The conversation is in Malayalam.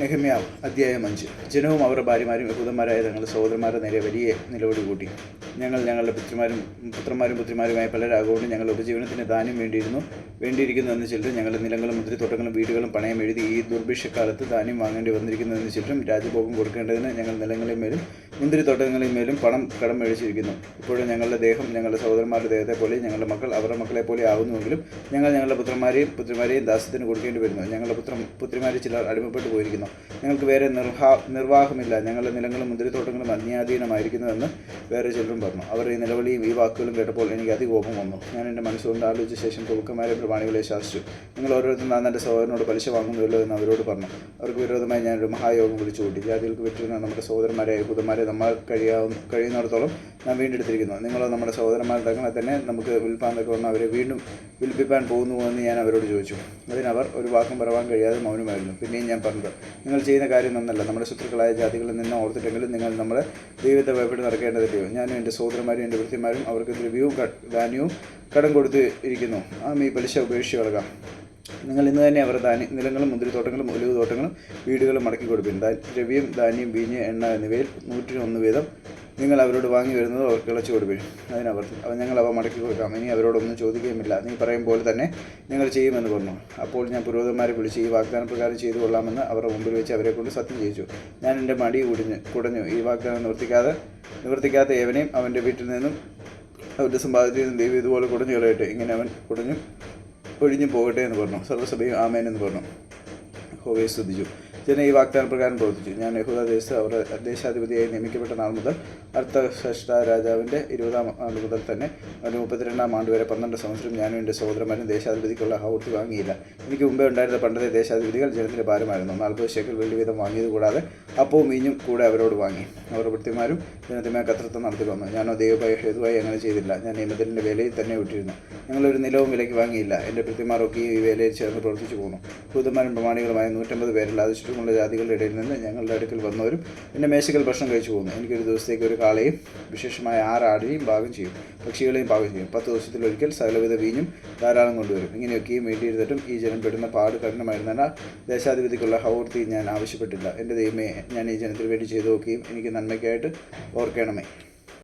നെഹമ്യാവ് അധ്യായം അഞ്ച്. ജനവും അവരുടെ ഭാര്യമാരും യഹൂദന്മാരായ തങ്ങളുടെ സഹോദരന്മാരുടെ നേരെ വലിയ നിലവിളി കൂട്ടി ഞങ്ങൾ ഞങ്ങളുടെ പുത്രിമാരും പുത്രന്മാരും പുത്രിമാരുമായ പലരാകൊണ്ട് ഞങ്ങൾ ഉപജീവനത്തിന് ധാന്യം വേണ്ടിയിരുന്നു. വേണ്ടിയിരിക്കുന്നു എന്ന് ചിലരും ഞങ്ങളുടെ നിലങ്ങളും മുദ്രത്തോട്ടങ്ങളും വീടുകളും പണയം എഴുതി ഈ ദുർഭിക്ഷക്കാലത്ത് ധാന്യം വാങ്ങേണ്ടി വന്നിരിക്കുന്നു എന്ന് ചിലരും രാജഭോഗം കൊടുക്കേണ്ടതിന് ഞങ്ങൾ നിലങ്ങളിന്മേലും മുന്തിരിത്തോട്ടങ്ങളിന്മേലും പണം കടം മേടിച്ചിരിക്കുന്നു. ഇപ്പോഴും ഞങ്ങളുടെ ദേഹം ഞങ്ങളുടെ സഹോദരന്മാരുടെ ദേഹത്തെ പോലെ ഞങ്ങളുടെ മക്കൾ അവരുടെ മക്കളെ പോലെ ആകുന്നുവെങ്കിലും ഞങ്ങൾ ഞങ്ങളുടെ പുത്രന്മാരെയും പുത്രിമാരെയും ദാസ്യത്തിന് കൊടുക്കേണ്ടി വരുന്നു. ഞങ്ങളുടെ പുത്രം പുത്രിമാരെ ചിലർ അടിമപ്പെട്ടു പോയിരിക്കുന്നു. ഞങ്ങൾക്ക് വേറെ നിർവാഹമില്ല. ഞങ്ങളുടെ നിലങ്ങളും മുന്തിരിത്തോട്ടങ്ങളും അന്യാധീനമായിരിക്കുന്നുവെന്ന് വേറെ ചിലരും പറഞ്ഞു. അവർ ഈ നിലവിളിയും ഈ വാക്കുകളും കേട്ടപ്പോൾ എനിക്ക് അതികോപം വന്നു. ഞാൻ എന്റെ മനസ്സുകൊണ്ട് ആലോചിച്ച ശേഷം പ്രഭുക്കന്മാരെ പ്രമാണികളെ ശാസിച്ചു. നിങ്ങൾ ഓരോരുത്തരും നാം എന്റെ സഹോദരനോട് പലിശ വാങ്ങുന്നുവല്ലോ എന്ന് അവരോട് പറഞ്ഞു. അവർക്ക് വിരോധമായി ഞാനൊരു മഹായോഗം വിളിച്ചു കൂട്ടി ജാതികൾക്ക് പറ്റുന്ന നമ്മുടെ സഹോദരന്മാരെ യഹൂദന്മാരെ നമ്മൾ കഴിയാവുന്ന കഴിയുന്നിടത്തോളം നാം വീണ്ടെടുത്തിരിക്കുന്നു. നിങ്ങളോ നമ്മുടെ സഹോദരന്മാർ തങ്ങളെ തന്നെ നമുക്ക് വിൽപ്പാൻ തക്കവണ്ണം അവരെ വീണ്ടും വിൽപ്പിപ്പാൻ പോകുന്നു എന്ന് ഞാൻ അവരോട് ചോദിച്ചു. അതിനവർ ഒരു വാക്കും പറവാൻ കഴിയാതെ മൗനമായിരുന്നു. പിന്നെയും ഞാൻ പറഞ്ഞത് നിങ്ങൾ ചെയ്യുന്ന കാര്യം നന്നല്ല. നമ്മുടെ ശത്രുക്കളായ ജാതികളിൽ നിന്ന് ഓർത്തിട്ടെങ്കിലും നിങ്ങൾ നമ്മുടെ ദൈവത്തെ ഭയപ്പെട്ട് നടക്കേണ്ടതില്ലയോ? ഞാനും എന്റെ സഹോദരന്മാരും എന്റെ വൃത്തിമാരും അവർക്ക് ദ്രവ്യവും ധാന്യവും കടം കൊടുത്ത് ഇരിക്കുന്നു. ആ ഈ പലിശ ഉപേക്ഷിച്ച് കളകാം നിങ്ങൾ ഇന്ന് തന്നെ അവർ ധാന്യ നിലങ്ങളും മുന്തിരിത്തോട്ടങ്ങളും ഒലിവ് തോട്ടങ്ങളും വീടുകളും മടക്കി കൊടുപ്പിൻ. ദ്രവ്യം ധാന്യം വീഞ്ഞ് എണ്ണ എന്നിവയിൽ നൂറ്റിനൊന്ന് വീതം നിങ്ങൾ അവരോട് വാങ്ങി വരുന്നത് അവർക്ക് ഇളച്ചു കൊടുപ്പിൻ അതിനവർ അവ ഞങ്ങൾ അവ മടക്കി കൊടുക്കാം. ഇനി അവരോടൊന്നും ചോദിക്കുകയുമില്ല. നീ പറയും പോലെ തന്നെ നിങ്ങൾ ചെയ്യുമെന്ന് പറഞ്ഞു. അപ്പോൾ ഞാൻ പുരോഹിതന്മാരെ വിളിച്ച് ഈ വാഗ്ദാന പ്രകാരം ചെയ്തു കൊള്ളാമെന്ന് അവരുടെ മുമ്പിൽ വെച്ച് അവരെ കൊണ്ട് സത്യം ചെയ്യിച്ചു. ഞാൻ എന്റെ മടി കുടിഞ്ഞു കുടഞ്ഞു. ഈ വാഗ്ദാനം നിവർത്തിക്കാതെ നിവർത്തിക്കാത്ത ഏവനെയും അവന്റെ വീട്ടിൽ നിന്നും അവരുടെ സമ്പാദ്യത്തിൽ നിന്നും ദൈവം ഇതുപോലെ കുടഞ്ഞു കളയട്ടെ. ഇങ്ങനെ അവൻ കുടഞ്ഞു ഒഴിഞ്ഞു പോകട്ടെ എന്ന് പറഞ്ഞു. സർവസഭയും ആമേൻ എന്ന് പറഞ്ഞു. ഹോവയെ സ്തുതിച്ചു. ജന വാഗ്ദാന പ്രകാരം പ്രവർത്തിച്ചു ഞാൻ യഹൂദ ദേശത്ത് അവരുടെ ദേശാധിപതിയായി നിയമിക്കപ്പെട്ട നാൾ മുതൽ അർത്ഥശ്രഷ്ട രാജാവിന്റെ ഇരുപതാം ആണ്ട് മുതൽ തന്നെ അവന്റെ മുപ്പത്തിരണ്ടാം ആണ്ട് വരെ പന്ത്രണ്ട് സംവത്സരം ഞാനും എന്റെ സഹോദരന്മാരും ദേശാധിപതിക്കുള്ള ഹൗർത്തി വാങ്ങിയില്ല. എനിക്ക് മുമ്പേ ഉണ്ടായിരുന്ന പണ്ടത്തെ ദേശാധിപതികൾ ജനത്തിന്റെ ഭാരമായിരുന്നു. നാൽപ്പത് ശേഖൽ വെള്ളി വീതം വാങ്ങിയത് കൂടാതെ അപ്പവും മീഞ്ഞും കൂടെ അവരോട് വാങ്ങി. അവർ വൃത്തിമാരും ജനത്തിന്മേൽ കത്രത്വം നടത്തി വന്നു. ഞാനോ ദൈവമായി ഹേതുവായി അങ്ങനെ ചെയ്തില്ല. ഞാൻ നിയമത്തിന്റെ വേലയിൽ തന്നെ വിട്ടിരുന്നു. ഞങ്ങളൊരു നിലവും വിലയ്ക്ക് വാങ്ങിയില്ല. എന്റെ പ്രതിമാരൊക്കെ ഈ വേലയിൽ ചേർന്ന് പ്രവർത്തിച്ചു പോന്നു. ഭൂതന്മാരും പ്രമാണികളുമായ നൂറ്റമ്പത് പേരല്ലാതെ ചുറ്റുമുള്ള ജാതികളുടെ ഇടയിൽ നിന്ന് ഞങ്ങളുടെ അടുക്കൽ വന്നവരും എന്റെ മേശകൾ ഭക്ഷണം കഴിച്ചു പോകുന്നു എനിക്കൊരു ദിവസത്തേക്ക് ഒരു കാളയും വിശേഷമായ ആറ് ആടിനെയും പാകം ചെയ്യും പക്ഷികളെയും പാകം ചെയ്യും പത്ത് ദിവസത്തിലൊരിക്കൽ സകലവിധ വീഞ്ഞും ധാരാളം കൊണ്ടുവരും. ഇങ്ങനെയൊക്കെയും വേണ്ടിയിരുന്നിട്ടും ഈ ജനം പെടുന്ന പാട് കഠിനമായിരുന്നതിനാൽ ദേശാധിപതിക്കുള്ള ഹൗർത്തി ഞാൻ ആവശ്യപ്പെട്ടില്ല. എന്റെ ദൈവമേ ഞാൻ ഈ ജനത്തിന് വേണ്ടി ചെയ്തു നോക്കുകയും എനിക്ക് നന്മയ്ക്കായിട്ട് ഓർക്കണമേ.